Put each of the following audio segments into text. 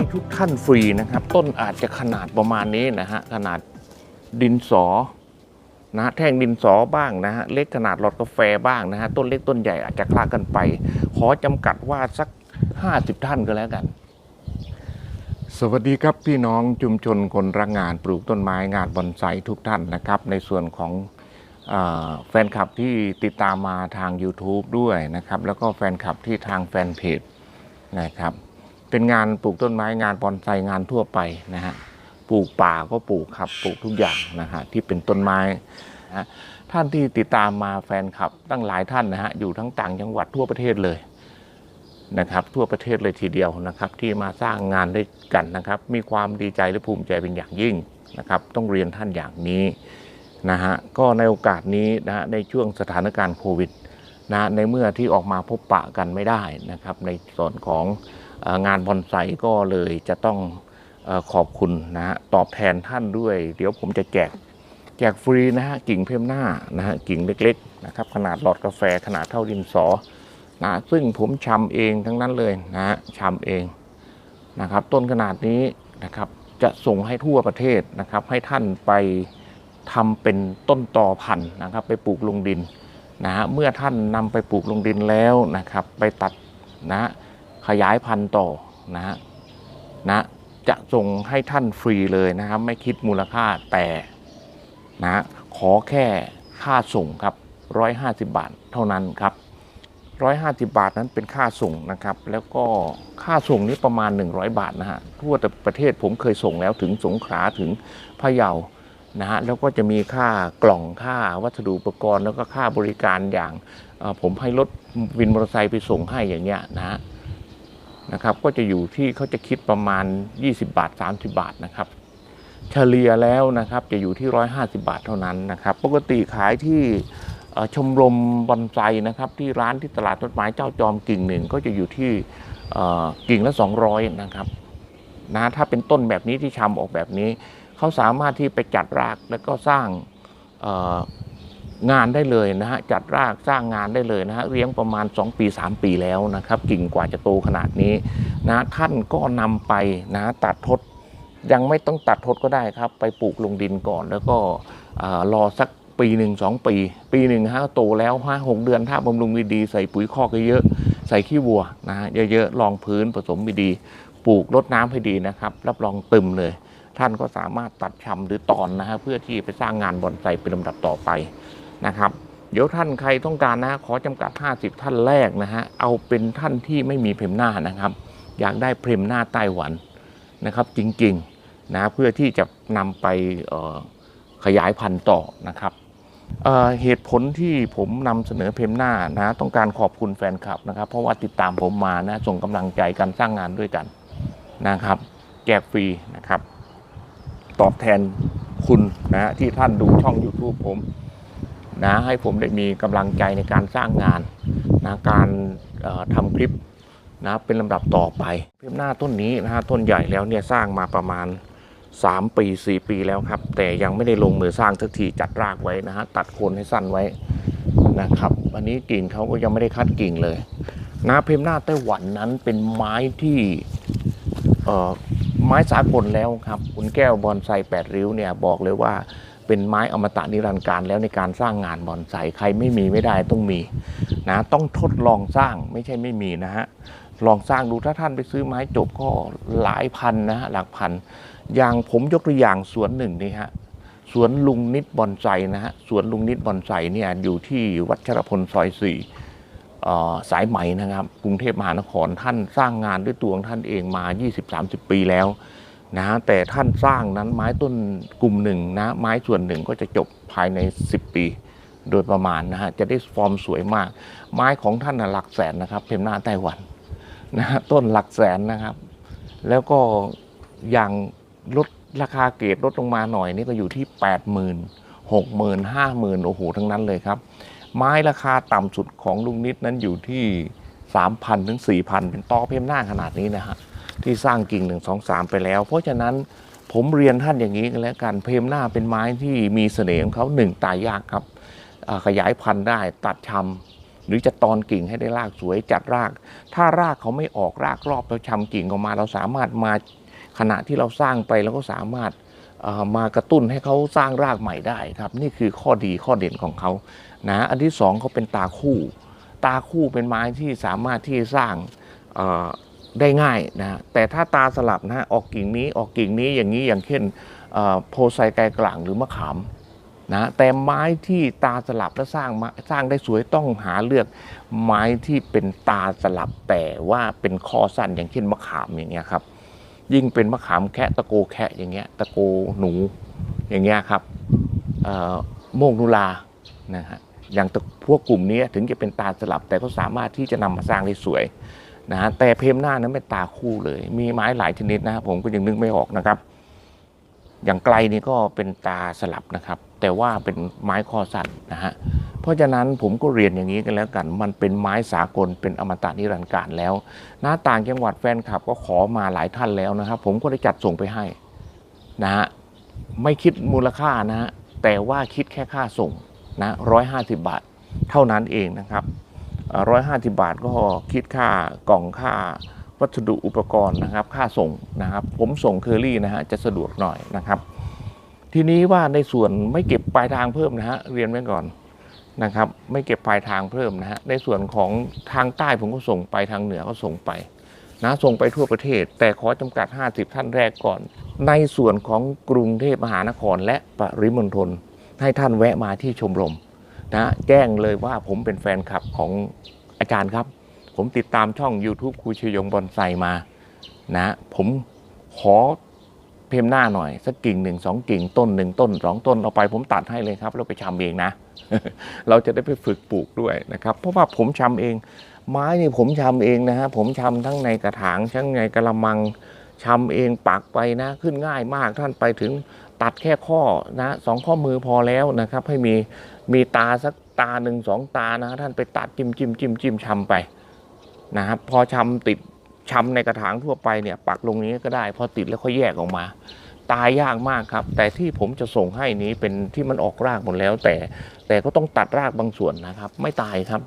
ให้ทุกท่านฟรีนะครับ ต้นอาจจะขนาดประมาณนี้นะฮะขนาดดินสอนะแท่งดินสอบ้างนะฮะเล็กขนาดหลอดกาแฟบ้างนะฮะต้นเล็กต้นใหญ่อาจจะคลากันไป ขอจำกัดว่าสัก 50 ท่านก็แล้วกัน สวัสดีครับพี่น้องชุมชนคนรักงานปลูกต้นไม้งานบอนไซทุกท่านนะครับ ในส่วนของอแฟนคลับที่ติดตามมาทาง YouTube ด้วยนะครับ แล้วก็แฟนคลับที่ทางแฟนเพจนะครับ เป็นงานปลูกต้นไม้งานบอนไซงานทั่วไปนะฮะปลูกป่าก็ปลูกครับปลูกทุกอย่างนะฮะที่เป็นต้นไม้นะฮะท่านที่ติดตามมาแฟนคลับ ตั้งหลายท่านนะฮะอยู่ทั้งต่างจังหวัดทั่วประเทศเลยนะครับ ทั่วประเทศเลยทีเดียวนะครับ ที่มาสร้างงานด้วยกันนะครับ มีความดีใจและภูมิใจเป็นอย่างยิ่งนะครับ ต้องเรียนท่านอย่างนี้นะฮะก็ในโอกาสนี้นะฮะในช่วงสถานการณ์โควิดนะในเมื่อที่ออกมาพบปะกันไม่ได้นะครับ ในส่วนของ งานบอนไซก็เลยจะต้องอขอบคุณนะฮะตอบแทนท่านด้วย เดี๋ยวผมจะแจกแจกฟรีนะฮะกิ่งเพิ่มหน้านะฮะกิ่งเล็กๆนะครับขนาดหลอดกาแฟขนาดเท่าดินสอนะซึ่งผมชำเองทั้งนั้นเลยนะฮะชำเองนะครับ ต้นขนาดนี้นะครับจะส่งให้ทั่วประเทศนะครับ ให้ท่านไปทำเป็นต้นต่อพันธุ์นะครับ ไปปลูกลงดินนะฮะเมื่อท่านนำไปปลูกลงดินแล้วนะครับ ไปตัดนะ ขยายพันธุ์ต่อนะฮะนะจะส่งให้ท่านฟรีเลยนะครับ ไม่คิดมูลค่าแต่นะขอแค่ค่าส่งครับ 150 บาทเท่านั้นครับ150 บาทนั้นเป็นค่าส่งนะครับ แล้วก็ค่าส่งนี้ประมาณ 100 บาทนะฮะทั่วแต่ประเทศผมเคยส่งแล้วถึงสงขลาถึงพะเยานะฮะแล้วก็จะมีค่ากล่องค่าวัสดุอุปกรณ์ แล้วก็ค่าบริการอย่างผมให้รถวินมอเตอร์ไซค์ไปส่งให้อย่างเงี้ยนะฮะ นะครับก็จะอยู่ที่เขาจะคิดประมาณ 20 บาท 30 บาทนะครับ เฉลี่ยแล้วนะครับจะอยู่ที่ 150 บาทเท่านั้นนะครับ ปกติขายที่ชมรมบอนไซนะครับ ที่ร้านที่ตลาดต้นไม้เจ้าจอมกิ่งหนึ่งก็จะอยู่ที่กิ่งละ 200 นะครับนะถ้าเป็นต้นแบบนี้ที่ชำออกแบบนี้ เขาสามารถที่ไปจัดรากแล้วก็สร้าง งานได้เลยนะฮะจัดรากสร้างงานได้เลยนะฮะเลี้ยงประมาณ 2 ปี 3 ปีแล้วนะครับกิ่งกว่าจะโตขนาดนี้นะท่านก็นำไปนะตัดทดยังไม่ต้องตัดทดก็ได้ครับ ไปปลูกลงดินก่อน แล้วก็รอสักปีหนึ่งสองปี ปีหนึ่งฮะโตแล้วห้าหกเดือนถ้าบำรุงดีๆใส่ปุ๋ยคอกเยอะๆใส่ขี้วัวนะฮะเยอะๆรองพื้นผสมดีๆปลูกรดน้ำให้ดีนะครับรับรองตึมเลยท่านก็สามารถตัดชำหรือตอนนะฮะเพื่อที่ไปสร้างงานบอนไซเป็นลำดับต่อไป นะครับเดี๋ยวท่านใครต้องการนะขอจำกัด 50 ท่านแรกนะฮะเอาเป็นท่านที่ไม่มีเพมหน้านะครับ อยากได้เพมหน้าไต้หวันนะครับ จริงๆนะเพื่อที่จะนำไปขยายพันธุ์ต่อนะครับเเหตุผลที่ผมนำเสนอเพมหน้านะ ต้องการขอบคุณแฟนคลับนะครับ เพราะว่าติดตามผมมานะส่งกำลังใจการสร้างงานด้วยกันนะครับ แจกฟรีนะครับ ตอบแทนคุณนะที่ท่านดูช่อง YouTube ผม นะให้ผมได้มีกำลังใจในการสร้างงานนะการทำคลิปนะเป็นลำดับต่อไปเพียมหน้าต้นนี้นะฮะต้นใหญ่แล้วเนี่ยสร้างมาประมาณ 3 ปี 4 ปีแล้วครับ แต่ยังไม่ได้ลงมือสร้างทักทีจัดรากไว้นะฮะตัดโคนให้สั้นไว้นะครับอันนี้กิ่งเขาก็ยังไม่ได้คัดกิ่งเลยนะเพมหน้าไต้หวันนั้นเป็นไม้ที่เอ่อไม้สากลแล้วครับ คุณแก้วบอนไซแปดริ้วเนี่ยบอกเลยว่า เป็นไม้อมตะนิรันดร์การแล้วในการสร้างงานบอนไซใครไม่มีไม่ได้ต้องมีนะต้องทดลองสร้างไม่ใช่ไม่มีนะฮะลองสร้างดูถ้าท่านไปซื้อไม้จบก็หลายพันนะฮะหลักพัน อย่างผมยกตัวอย่างสวนหนึ่งนี่ฮะสวนลุงนิดบอนไซนะฮะสวนลุงนิดบอนไซเนี่ยอยู่ที่วัชรพลซอยสี่สายไหมนะครับกรุงเทพมหานครท่านสร้างงานด้วยตัวของท่านเองมา 20-30 ปีแล้ว นะฮะแต่ท่านสร้างนั้นไม้ต้นกลุ่มหนึ่งนะไม้ส่วนหนึ่งก็จะจบภายใน 10 ปี โดยประมาณนะฮะจะได้ฟอร์มสวยมาก ไม้ของท่านนะหลักแสนนะครับเพมหน้าไต้หวันนะฮะต้นหลักแสนนะครับ แล้วก็อย่างลดราคาเกรดลดลงมาหน่อยนี่ก็อยู่ที่ 8 0 0 0 0 6 0 0 0 0 5 0,000โอ้โหทั้งนั้นเลยครับ ไม้ราคาต่ำสุดของลุงนิดนั้นอยู่ที่ 3,000ถึง4,000 เป็นตอเพิ่มหน้าขนาดนี้นะฮะ ที่สร้างกิ่ง1 2 3ไปแล้ว เพราะฉะนั้นผมเรียนท่านอย่างนี้กันแล้วกันเพมหน้าเป็นไม้ที่มีเสน่ห์ของเขาหนึ่งตายยากครับขยายพันธุ์ได้ตัดชำหรือจะตอนกิ่งให้ได้รากสวยจัดราก ถ้ารากเขาไม่ออกรากรอบแล้วชำกิ่งออกมา เราสามารถมาขณะที่เราสร้างไปแล้วก็สามารถมากระตุ้นให้เขาสร้างรากใหม่ได้ครับ นี่คือข้อดีข้อเด่นของเขานะอันที่สองเขาเป็นตาคู่ ตาคู่เป็นไม้ที่สามารถที่จะสร้าง ได้ง่ายนะแต่ถ้าตาสลับนะออกกิ่งนี้ออกกิ่งนี้อย่างนี้อย่างเช่นโพไซไกลกลางหรือมะขามนะแต่ไม้ที่ตาสลับและสร้างสร้างได้สวยต้องหาเลือก ไม้ที่เป็นตาสลับแต่ว่าเป็นคอสั้นอย่างเช่นมะขามอย่างเงี้ยครับ ยิ่งเป็นมะขามแคะตะโกแคะอย่างเงี้ยตะโกหนูอย่างเงี้ยครับโมกนุลานะฮะอย่างพวกกลุ่มนี้ถึงจะเป็นตาสลับแต่ก็สามารถที่จะนำมาสร้างได้สวย นะฮะแต่เพมหน้านั้นเป็นตาคู่เลย มีไม้หลายชนิดนะครับผมก็ยังนึกไม่ออกนะครับ อย่างไกลนี่ก็เป็นตาสลับนะครับ แต่ว่าเป็นไม้คอสั้นนะฮะเพราะฉะนั้นผมก็เรียนอย่างนี้กันแล้วกัน มันเป็นไม้สากลเป็นอมตะนิรันดร์การแล้วหน้าต่างจังหวัดแฟนคลับก็ขอมาหลายท่านแล้วนะครับ ผมก็ได้จัดส่งไปให้นะฮะไม่คิดมูลค่านะฮะแต่ว่าคิดแค่ค่าส่งนะร้อยห้าสิบบาท เท่านั้นเองนะครับ ร้อยห้าสิบาทก็คิดค่ากล่องค่าวัสดุอุปกรณ์นะครับ ค่าส่งนะครับ ผมส่งเคอรี่นะฮะจะสะดวกหน่อยนะครับ ทีนี้ว่าในส่วนไม่เก็บปลายทางเพิ่มนะฮะเรียนไว้ก่อนนะครับ ไม่เก็บปลายทางเพิ่มนะฮะในส่วนของทางใต้ผมก็ส่งไปทางเหนือก็ส่งไปนะส่งไปทั่วประเทศ แต่ขอจำกัด 50 ท่านแรกก่อน ในส่วนของกรุงเทพมหานครและปริมณฑลให้ท่านแวะมาที่ชมรม นะแจ้งเลยว่าผมเป็นแฟนคลับของอาจารย์ครับ ผมติดตามช่อง YouTube ครูชยงบอนไซมานะผมขอเพิ่มหน้าหน่อย สักกิ่งหนึ่งสองกิ่งต้นหนึ่งต้นสองต้นเอาไปผมตัดให้เลยครับแล้วไปชำเองนะ เราจะได้ไปฝึกปลูกด้วยนะครับ เพราะว่าผมชำเอง ไม้นี่ผมชำเองนะฮะผมชำทั้งในกระถางทั้งในกระมัง ชำเองปักไปนะ ขึ้นง่ายมากท่านไปถึงตัดแค่ข้อนะสองข้อมือพอแล้วนะครับ ให้มีมีตาสักตาหนึ่งสองตานะท่านไปตัดจิ้มจิ้มจิ้มจิ้มชำไปนะครับพอชำติดชำในกระถางทั่วไปเนี่ย ปักลงนี้ก็ได้ พอติดแล้วค่อยแยกออกมา ตายยากมากครับ แต่ที่ผมจะส่งให้นี้เป็นที่มันออกรากหมดแล้ว แต่แต่ก็ต้องตัดรากบางส่วนนะครับ ไม่ตายครับ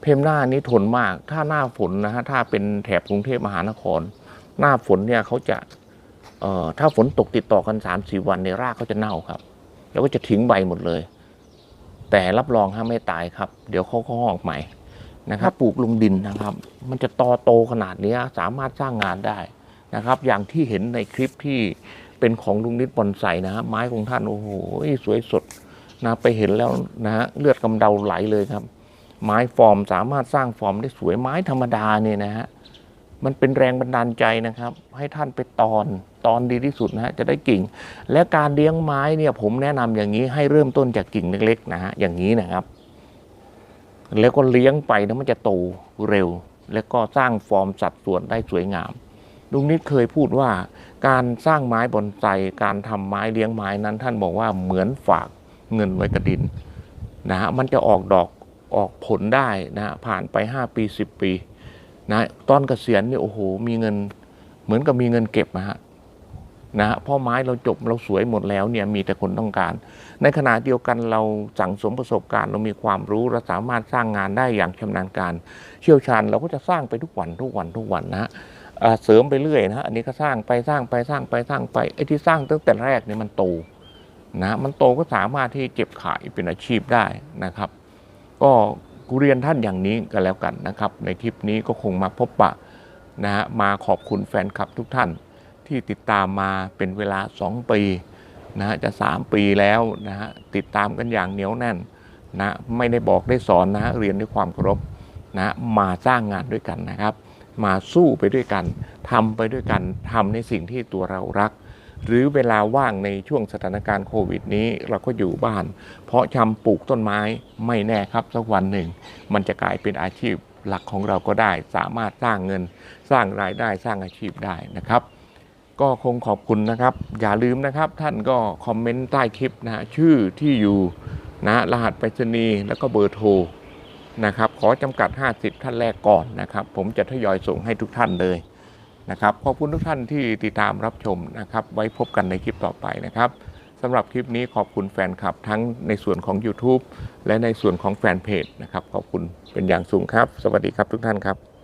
เพมหน้านี้ทนมากถ้าหน้าฝนนะฮะถ้าเป็นแถบกรุงเทพมหานคร หน้าฝนเนี่ยเขาจะเอ่อถ้าฝนตกติดต่อกัน3าสี่วันในยรากเขาจะเน่าครับ แล้วก็จะทิ้งใบหมดเลย แต่รับรองฮะไม่ตายครับ เดี๋ยวเขาก็ออกใหม่นะครับปลูกลงดินนะครับ มันจะตอโตขนาดเนี้ยสามารถสร้างงานได้นะครับ อย่างที่เห็นในคลิปที่เป็นของลุงนิดบอนไซนะฮะไม้ของท่านโอ้โหสวยสดนะไปเห็นแล้วนะฮะเลือดกำเดาไหลเลยครับ ไม้ฟอร์มสามารถสร้างฟอร์มได้สวยไม้ธรรมดาเนี่ยนะฮะ มันเป็นแรงบันดาลใจนะครับ ให้ท่านไปตอนตอนดีที่สุดนะฮะจะได้กิ่ง และการเลี้ยงไม้เนี่ยผมแนะนำอย่างนี้ให้เริ่มต้นจากกิ่งเล็กๆนะฮะอย่างนี้นะครับ แล้วก็เลี้ยงไปนะมันจะโตเร็ว แล้วก็สร้างฟอร์มสัดส่วนได้สวยงามลุงนิดเคยพูดว่าการสร้างไม้บอนไซการทำไม้เลี้ยงไม้นั้น ท่านบอกว่าเหมือนฝากเงินไว้กับดินนะฮะมันจะออกดอกออกผลได้นะฮะผ่านไป 5 ปี 10 ปี นะตอนเกษียณเนี่ยโอ้โหมีเงินเหมือนกับมีเงินเก็บนะฮะนะฮะพราะไม้เราจบเราสวยหมดแล้วเนี่ยมีแต่คนต้องการ ในขณะเดียวกันเราสั่งสมประสบการณ์ เรามีความรู้เราสามารถสร้างงานได้อย่างชำนาญการ เชี่ยวชาญเราก็จะสร้างไปทุกวันทุกวันทุกวันนะฮะเสริมไปเรื่อยนะฮะอันนี้ก็สร้างไปสร้างไปสร้างไปสร้างไปไอ้ที่สร้างตั้งแต่แรกเนี่ยมันโตนะมันโตก็สามารถที่เก็บขายเป็นอาชีพได้นะครับ ก็ กูเรียนท่านอย่างนี้ก็แล้วกันนะครับ ในคลิปนี้ก็คงมาพบปะนะฮะมาขอบคุณแฟนคลับทุกท่านที่ติดตามมาเป็นเวลา 2 ปีนะฮะจะ 3 ปีแล้วนะฮะติดตามกันอย่างเหนียวแน่นนะไม่ได้บอกได้สอนนะฮะเรียนด้วยความเคารพนะมาสร้างงานด้วยกันนะครับ มาสู้ไปด้วยกันทำไปด้วยกันทำในสิ่งที่ตัวเรารัก หรือเวลาว่างในช่วงสถานการณ์โควิดนี้เราก็อยู่บ้าน เพราะชำปลูกต้นไม้ไม่แน่ครับสักวันหนึ่ง มันจะกลายเป็นอาชีพหลักของเราก็ได้ สามารถสร้างเงินสร้างรายได้สร้างอาชีพได้นะครับ ก็คงขอบคุณนะครับ อย่าลืมนะครับ ท่านก็คอมเมนต์ใต้คลิปนะชื่อที่อยู่นะรหัสไปรษณีย์แล้วก็เบอร์โทรนะครับ ขอจำกัด 50 ท่านแรกก่อนนะครับ ผมจะทยอยส่งให้ทุกท่านเลย นะครับขอบคุณทุกท่านที่ติดตามรับชมนะครับ ไว้พบกันในคลิปต่อไปนะครับสำหรับคลิปนี้ขอบคุณแฟนคลับทั้งในส่วนของ YouTube และในส่วนของแฟนเพจนะครับ ขอบคุณเป็นอย่างสูงครับ สวัสดีครับทุกท่านครับ